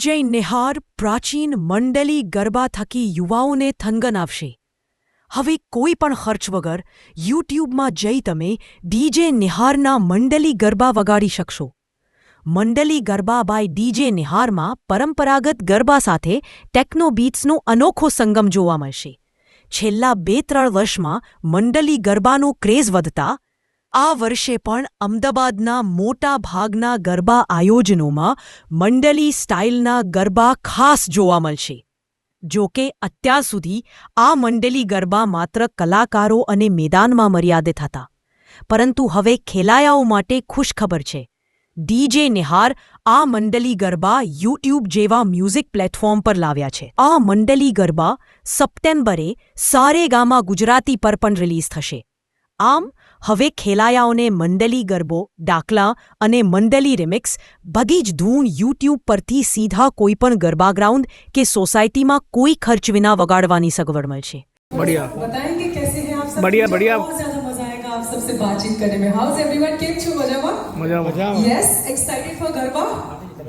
DJ નેહાર પ્રાચીન મંડલી ગરબા થકી યુવાઓને થનગન આવશે. હવે કોઈ પણ ખર્ચ વગર યુટ્યુબમાં જઈ તમે ડીજે નિહારના મંડલી ગરબા વગાડી શકશો. મંડલી ગરબા બાય ડીજે નિહારમાં પરંપરાગત ગરબા સાથે ટેકનો બીટ્સનો અનોખો સંગમ જોવા મળશે. છેલ્લા બે ત્રણ વર્ષમાં મંડલી ગરબાનો ક્રેઝ વધતા આ વર્ષે પણ અમદાવાદના મોટા ભાગના ગરબા આયોજનોમાં મંડલી સ્ટાઇલના ગરબા ખાસ જોવા મળશે. જો કે અત્યાર સુધી આ મંડલી ગરબા માત્ર કલાકારો અને મેદાનમાં મર્યાદિત હતા. પરંતુ હવે ખેલાયાઓ માટે ખુશખબર છે. ડીજે નિહાર આ મંડલી ગરબા યુટ્યુબ જેવા મ્યુઝિક પ્લેટફોર્મ પર લાવ્યા છે. આ મંડલી ગરબા સપ્ટેમ્બરે સારેગામા ગુજરાતી પર પણ રિલીઝ થશે. આમ હવે ખેલાયાઓને મંડલી ગરબો ડાકલા અને મંડલી રિમિક્સ બધી જ ધૂન યુટ્યુબ પરથી સીધા કોઈપણ ગરબા ગ્રાઉન્ડ કે સોસાયટીમાં કોઈ ખર્ચ વિના વગાડવાની સગવડ મળશે બઢિયા બઢિયા બઢિયા आप सबसे बातचीत करने में हाउ इज एवरीवन केम छू मजामा मजा मजा yes excited for garba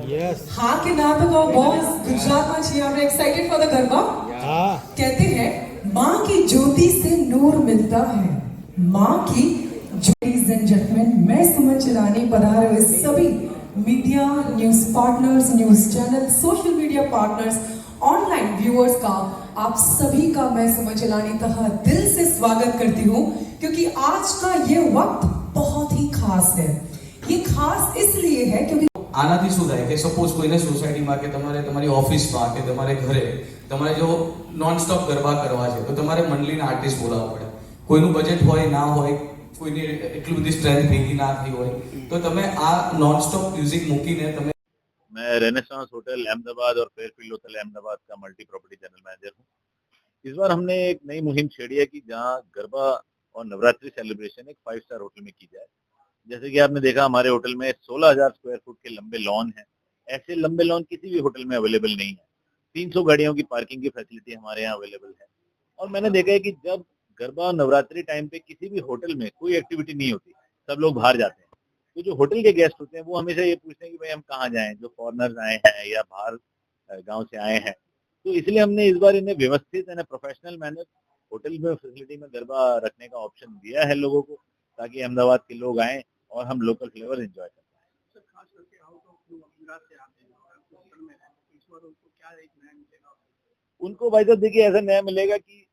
yes हां के नाम पे कहो बॉस गुजरात में छी हमने एक्साइटेड फॉर द गरबा हां कहते हैं माँ की ज्योति से नूर मिलता है माँ की मैं सुमन चिरानी पधारे हुए सभी media news partners news channel social media partners online viewers का आप सभी का मैं सुमन चिलानी तह दिल से स्वागत करती हूँ क्योंकि आज का ये वक्त बहुत ही खास है ये खास इसलिए है क्योंकि આનાથી શું થાય કે સપોઝ કોઈને સોસાયટીમાં કે તમારે તમારી ઓફિસમાં કે તમારે ઘરે તમારે જો નોન સ્ટોપ ગરબા કરવા છે તો તમારે મંડલીના આર્ટિસ્ટ બોલાવવા પડે કોઈનું બજેટ હોય ના હોય કોઈની એટલી બધી સ્ટ્રેન્થ ભેગી ના થઈ હોય તો તમે આ નોન સ્ટોપ મ્યુઝિક મૂકીને તમે मैं रेनेसांस होटल अहमदाबाद और फेयरफील्ड होटल अहमदाबाद का मल्टी प्रॉपर्टी जनरल मैनेजर हूँ इस बार हमने एक नई मुहिम छेड़ी है कि जहाँ गरबा और नवरात्रि सेलिब्रेशन एक फाइव स्टार होटल में की जाए जैसे कि आपने देखा हमारे होटल में 16,000 स्क्वायर फुट के लंबे लॉन हैं ऐसे लंबे लॉन किसी भी होटल में अवेलेबल नहीं है 300 गाड़ियों की पार्किंग की फैसिलिटी हमारे यहाँ अवेलेबल है और मैंने देखा है कि जब गरबा और नवरात्रि टाइम पे किसी भी होटल में कोई एक्टिविटी नहीं होती। सब लोग बाहर जाते हैं। तो जो होटल के गेस्ट होते हैं वो हमेशा ये पूछते हैं कि भाई हम कहाँ जाएँ? जो फॉरनर्स आए हैं या बाहर गाँव से आए हैं। तो इसलिए हमने इस बार इन्हें व्यवस्थित यानी प्रोफेशनल मैनर होटल में फैसिलिटी में गरबा रखने का ऑप्शन दिया है लोगों को ताकि अहमदाबाद के लोग आए और हम लोकल फ्लेवर इंजॉय कर पाएँ। उनको भाई साहब देखिए ऐसा नया मिलेगा कि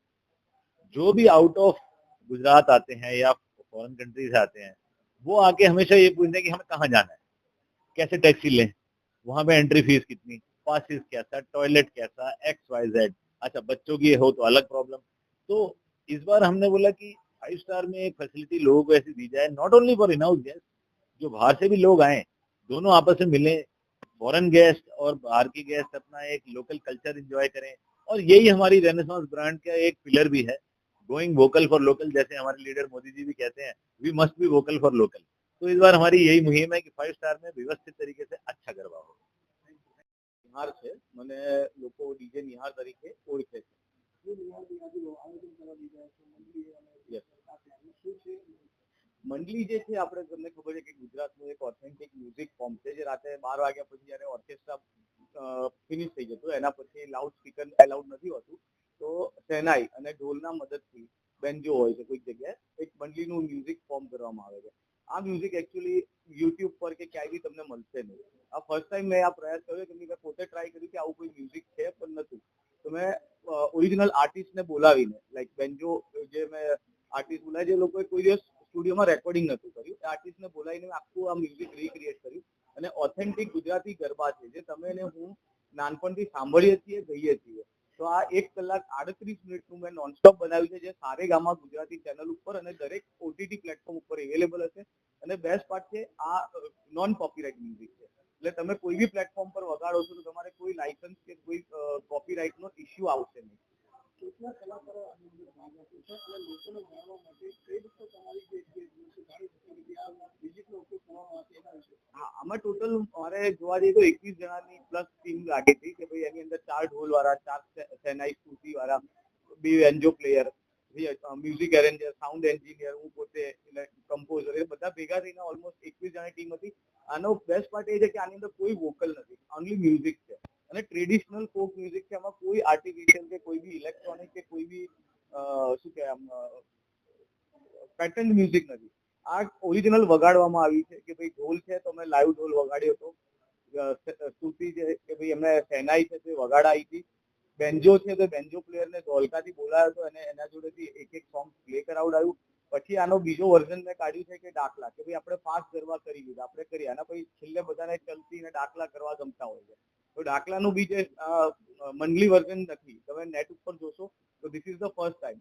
जो भी आउट ऑफ़ गुजरात आते हैं या फॉरेन कंट्री से आते हैं, वो आके हमेशा ये पूछते हैं कि हमें कहाँ जाना है? कैसे टैक्सी लें? वहाँ पे एंट्री फ़ीस कितनी? पासिस कैसा? टॉयलेट कैसा? एक्स वाई जेड अच्छा बच्चों की हो तो अलग प्रॉब्लम तो इस बार हमने बोला कि फाइव स्टार में एक फैसिलिटी लोगों को ऐसी दी जाए not only for in house guest जो बाहर से भी लोग आए, दोनों आपस में मिले फॉरेन गेस्ट और बाहर के गेस्ट अपना एक लोकल कल्चर इंजॉय करें। और यही हमारी रेनेसांस ब्रांड का एक पिलर भी है। गोइंग वोकल फॉर लोकल जैसे हमारे लीडर मोदी जी भी कहते हैं we must be vocal for local तो इस बार हमारी यही मुहिम है कि फाइव स्टार में व्यवस्थित तरीके से अच्छा गरबा हो નિહાર છે મને લોકો ડીજે નિહાર તરીકે ઓળખે છે Yes. મંડલી જે છે આપણે તમને ખબર છે કે ગુજરાતનું એક ઓથેન્ટિક મ્યુઝિક ફોર્મ છે જે રાતે બાર વાગ્યા પછી જ્યારે ઓર્કેસ્ટ્રા ફિનિશ થઈ જતું એના પછી લાઉડ સ્પીકર એલાઉડ નથી હોતું તો શેનાઈ અને ઢોલના મદદથી બેન્જો હોય છે કોઈક જગ્યાએ, એક બંડલીનું મ્યુઝિક ફોર્મ કરવામાં આવે છે. આ મ્યુઝિક એકચ્યુઅલી યુટ્યુબ પર કે ક્યાંય બી તમને મળશે નહીં. આ ફર્સ્ટ ટાઈમ મેં આ પ્રયાસ કર્યો કે મેં પોતે ટ્રાય કર્યું કે આવું કોઈ મ્યુઝિક છે પણ નથી. તો મેં ઓરિજિનલ આર્ટિસ્ટને બોલાવીને લાઈક બેન્જો જે મેં આર્ટિસ્ટ બોલાય જે લોકોએ કોઈ દિવસ સ્ટુડિયોમાં રેકોર્ડિંગ નતું કર્યું. એ આર્ટિસ્ટને બોલાવીને આખું આ મ્યુઝિક રીક્રિએટ કર્યું. અને ઓથેન્ટિક ગુજરાતી ગરબા છે, જે તમે ને હું નાનપણથી સાંભળીએ છીએ, ગઈએ છીએ. તો આ એક કલાક આડત્રીસ મિનિટનું મેં નોનસ્ટોપ બનાવ્યું છે, જે સારેગામા ગુજરાતી ચેનલ ઉપર અને દરેક ઓટીટી પ્લેટફોર્મ ઉપર અવેલેબલ હશે. અને બેસ્ટ પાર્ટ છે, આ નોન કોપીરાઇટ મ્યુઝિક છે. એટલે તમે કોઈ બી પ્લેટફોર્મ પર વગાડો છો, તો તમારે કોઈ લાયસન્સ કે કોઈ કોપીરાઇટ નો ઇશ્યુ આવશે નહીં હા આમાં ટોટલ મારે જોવા જઈએ તો એકવીસ જણાની પ્લસ ટીમ લાગી હતી કે ભાઈ એની અંદર ચાર ઢોલ વાળા ચાર સેનાઈ સ્કૂટી વાળા બે એન્જો player music arranger sound engineer હું પોતે કમ્પોઝર એ બધા ભેગા થઈને ઓલમોસ્ટ એકવીસ જણાની ટીમ હતી. આનો બેસ્ટ પાર્ટ એ છે કે આની અંદર કોઈ વોકલ નથી ઓનલી મ્યુઝિક છે. અને ટ્રેડિશનલ ફોક મ્યુઝિક છે, એમાં કોઈ આર્ટિફિશિયલ કે કોઈ બી ઇલેક્ટ્રોનિક કે કોઈ બી શું કહેવાય પેટર્ન મ્યુઝિક નથી. આ ઓરિજિનલ વગાડવામાં આવી છે કે ભાઈ ઢોલ છે તો મેં લાઈવ ઢોલ વગાડ્યો હતો. સ્તુતિ છે કે ભાઈ એમને સેનાઈ છે તે વગાડાઈ હતી. બેન્જો છે તો બેન્જો પ્લેયરને ધોલકાથી બોલાયો હતો અને એના જોડેથી એક એક સોંગ પ્લે કરાવડાયું. પછી આનો બીજો વર્ઝન મેં કાઢ્યું છે કે ડાકલા. કે ભાઈ આપણે પાંચ ગરબા કરી લીધા આપણે કરી. આના પછી છેલ્લે બધાને ચલતી અને ડાકલા કરવા ગમતા હોય છે. તો ડાકલાનું બી જે મંડલી વર્ઝન નથી. તમે નેટ ઉપર જોશો તો this is the first time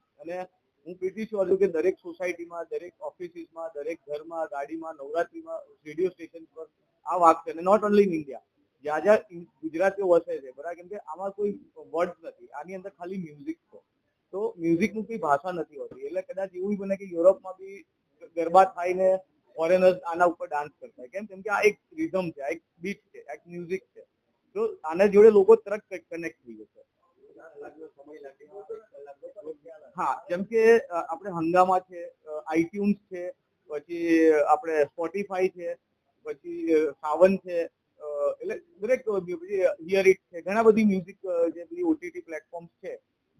sure છું કે દરેક સોસાયટીમાં, દરેક ઓફિસીસમાં, દરેક ઘરમાં, ગાડીમાં, નવરાત્રીમાં, રેડિયો સ્ટેશન પર આ વાત અને નોટ ઓનલી ઇન ઇન્ડિયા જ્યાં જ્યાં ગુજરાતીઓ વસે છે. બરાબર? કેમ કે આમાં કોઈ વર્ડ નથી. આની અંદર ખાલી મ્યુઝિક છે. તો મ્યુઝિકનું કોઈ ભાષા નથી હોતી. એટલે કદાચ એવું બને કે યુરોપમાં બી ગરબા થાય ને ફોરેનર્સ આના ઉપર ડાન્સ કરતા કેમ? કેમ કે આ એક રિધમ છે, આ એક બીટ છે, આ એક મ્યુઝિક છે. તો આના જોડે લોકો તરત કનેક્ટ થઈ જશે. હા જેમ કે અ, આપણે હંગામા છે આઈટ્યુન્સ છે પછી આપણે સ્પોટીફાઈ છે પછી અ, સાવન છે અ, એટલે દરેક હિયર ઇટ છે ઘણા બધી મ્યુઝિક જે બધી ઓટીટી પ્લેટફોર્મ્સ છે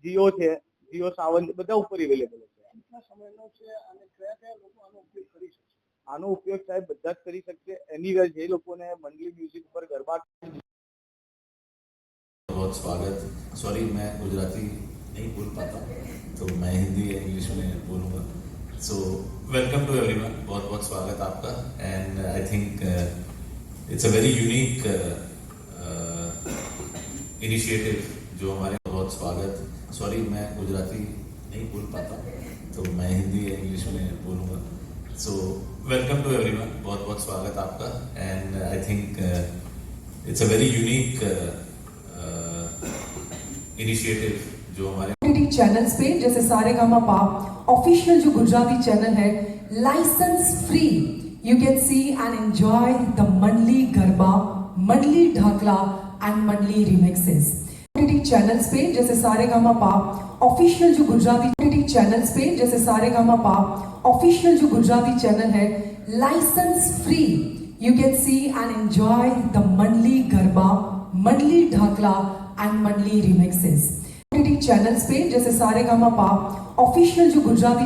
જીઓ છે જીઓ સાવન બધા ઉપર અવેલેબલ છે આનો ઉપયોગ સાહેબ બધા જ કરી શકશે એનીવેર જે લોકોને મંડલી મ્યુઝિક ઉપર ગરબા बहुत स्वागत सॉरी मैं गुजराती नहीं बोल पाता तो मैं हिंदी या इंग्लिश में बोलूँगा। सो वेलकम टू एवरीवन बहुत बहुत स्वागत आपका। And I think it's a very unique initiative जो हमारे बहुत स्वागत। सॉरी मैं गुजराती नहीं बोल पाता तो मैं हिंदी या इंग्लिश में बोलूँगा। सो वेलकम टू एवरीवन बहुत बहुत स्वागत आपका। And I think it's a very unique initiative जो हमारे चैनल्स पे, जैसे सारे गामा पा ऑफिशियल जो गुजराती चैनल है licence free you can see and enjoy the Mandali Garba Mandali Dhakla and Mandali remixes channels पे, जैसे सारे गामा पा ऑफिशियल जो गुजराती चैनल्स पे, जैसे सारे गामा पा ऑफिशियल जो गुजराती चैनल है licence free you can see and enjoy the Mandali Garba Mandali Dhakla and Mandali remixes OTT channels पे जैसे सारे गामा पा ऑफिशियल जो गुजराती